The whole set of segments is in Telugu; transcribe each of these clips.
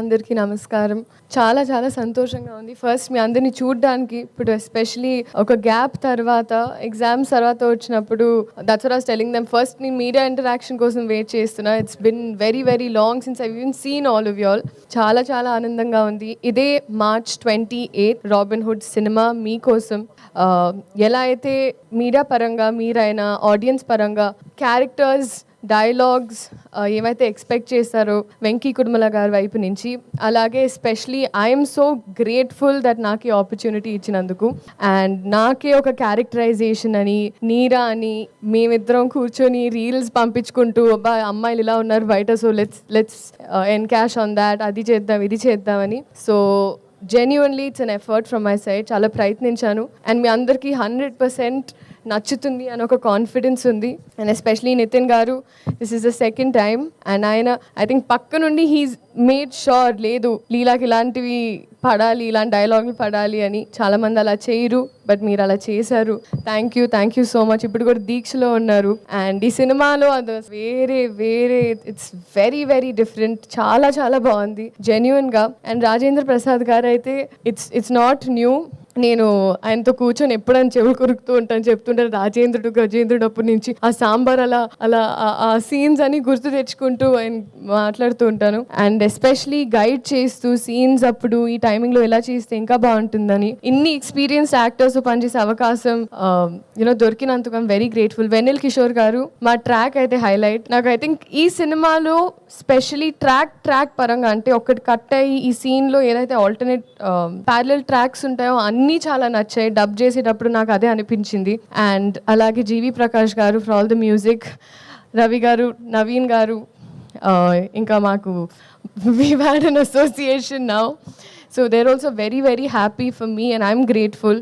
అందరికీ నమస్కారం. చాలా చాలా సంతోషంగా ఉంది. ఫస్ట్ మీ అందరిని చూడడానికి ఇప్పుడు ఎస్పెషలీ ఒక గ్యాప్ తర్వాత ఎగ్జామ్స్ తర్వాత వచ్చినప్పుడు దట్స్ టెలింగ్ దమ్ ఫస్ట్ నేను మీడియా ఇంటరాక్షన్ కోసం వెయిట్ చేస్తున్నా. It's been very very long since I even seen all of y'all చాలా చాలా ఆనందంగా ఉంది. ఇదే March twenty eighth Robin Hood cinema మీకోసం ఎలా అయితే మీడియా పరంగా మీరైనా ఆడియన్స్ పరంగా క్యారెక్టర్స్ డైలాగ్స్ ఏమైతే ఎక్స్పెక్ట్ చేస్తారో వెంకీ కుడుమల గారి వైపు నుంచి అలాగే especially I'm so grateful that నాకు ఈ ఆపర్చునిటీ ఇచ్చినందుకు. అండ్ నాకే ఒక క్యారెక్టరైజేషన్ అని నీరా అని మేమిద్దరం కూర్చొని రీల్స్ పంపించుకుంటూ అబ్బా అమ్మాయిలు ఇలా ఉన్నారు బయట so let's let's encash on that అది చేద్దాం ఇది చేద్దామని so genuinely it's an effort from my side చాలా ప్రయత్నించాను. అండ్ మీ అందరికీ హండ్రెడ్ పర్సెంట్ నచ్చుతుంది అని ఒక కాన్ఫిడెన్స్ ఉంది. అండ్ ఎస్పెషలీ నితిన్ గారు this is the second time and ఆయన ఐ థింక్ పక్క నుండి హీస్ మేడ్ షూర్ లేదు లీలాకి ఇలాంటివి పడాలి ఇలాంటి డైలాగులు పడాలి అని చాలా మంది అలా చేయరు బట్ మీరు అలా చేశారు. Thank you thank you so much ఇప్పుడు కూడా దీక్షలో ఉన్నారు. అండ్ ఈ సినిమాలో అది వేరే వేరే ఇట్స్ వెరీ వెరీ డిఫరెంట్ చాలా చాలా బాగుంది జెన్యున్గా. అండ్ రాజేంద్ర ప్రసాద్ గారు అయితే ఇట్స్ ఇట్స్ నాట్ న్యూ నేను ఆయనతో కూర్చొని ఎప్పుడైనా చెవులు కొరుకుతూ ఉంటాను చెప్తుంటారు రాజేంద్రుడు గజేంద్రుడు అప్పటి నుంచి. ఆ సాంబార్ అలా అలా ఆ- సీన్స్ అని గుర్తు తెచ్చుకుంటూ ఆయన మాట్లాడుతూ ఉంటాను. అండ్ ఎస్పెషలీ గైడ్ చేస్తూ సీన్స్ అప్పుడు ఈ టైమింగ్లో ఎలా చేస్తే ఇంకా బాగుంటుందని. ఇన్ని ఎక్స్పీరియన్స్ యాక్టర్స్ పనిచేసే అవకాశం యూనో దొరికినందుకు I'm very grateful Vennela Kishore గారు మా ట్రాక్ అయితే హైలైట్. నాకు ఐ థింక్ ఈ సినిమాలో స్పెషలీ ట్రాక్ ట్రాక్ పరంగా అంటే ఒకటి కట్ అయ్యి ఈ సీన్లో ఏదైతే ఆల్టర్నేట్ ప్యారల్ ట్రాక్స్ ఉంటాయో అన్ని చాలా నచ్చాయి. డబ్ చేసేటప్పుడు నాకు అదే అనిపించింది. అండ్ అలాగే జీవి ప్రకాష్ గారు for all the music Ravi గారు నవీన్ గారు ఇంకా మాకు we had an association now so there also very very happy for me and I'm grateful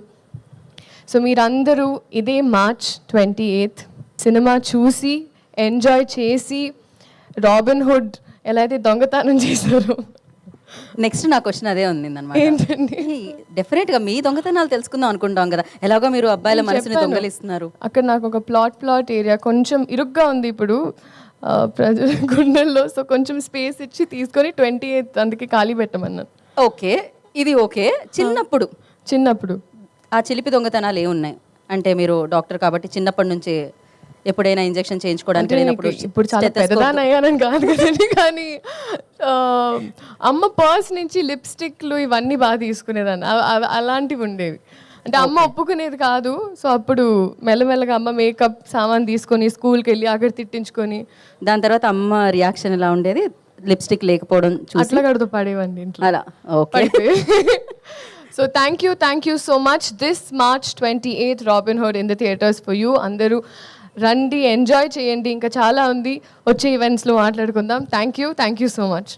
so మీరందరూ ఇదే మార్చ్ ట్వంటీ ఎయిత్ సినిమా చూసి ఎంజాయ్ చేసి రాబిన్ హుడ్ ఎలా అయితే దొంగతనం చేశారో నెక్స్ట్ నా క్వశ్చన్ అదే ఉంది ఏంటండి? డెఫినెట్గా మీ దొంగతనాలు తెలుసుకుందాం అనుకుంటాం కదా. ఎలాగో మీరు అబ్బాయిల మనసుని దొంగలిస్తున్నారు. అక్కడ నాకు ఒక ప్లాట్ ప్లాట్ ఏరియా కొంచెం ఇరుగ్గా ఉంది ఇప్పుడు. ప్రజల గుండెల్లో. సో కొంచెం స్పేస్ ఇచ్చి తీసుకొని ట్వంటీ ఎయిత్ అందుకే ఖాళీ పెట్టమన్నాను. ఓకే. ఇది ఓకే. చిన్నప్పుడు. చిన్నప్పుడు. ఆ చిలిపి దొంగతనాలు ఏమున్నాయి? అంటే మీరు డాక్టర్ కాబట్టి చిన్నప్పటి నుంచి ఎప్పుడైనా ఇంజెక్షన్ చేయించుకోవడానికి వెళ్ళినప్పుడు ఇప్పుడు చాలా stethoscope- పెద్దదాన్ని అయ్యానని కాదు కదండి కానీ అమ్మ పర్స్ నుంచి లిప్స్టిక్లు ఇవన్నీ బాగా తీసుకునేదాన్ని. అలాంటివి ఉండేవి. అంటే అమ్మ ఒప్పుకునేది కాదు. సో అప్పుడు మెల్లమెల్లగా అమ్మ మేకప్ సామాన్ తీసుకొని స్కూల్కి వెళ్ళి అక్కడ తిట్టించుకొని. దాని తర్వాత అమ్మ రియాక్షన్ ఎలా ఉండేది? లిప్స్టిక్ లేకపోవడం అట్లా కడుతూ పడేవండి ఇంట్లో. అలా. Okay so thank you thank you so much this March twenty eighth Robin Hood in the theaters for you అందరూ రండి ఎంజాయ్ చేయండి. ఇంకా చాలా ఉంది. వచ్చే ఈవెంట్స్లో మాట్లాడుకుందాం. Thank you thank you so much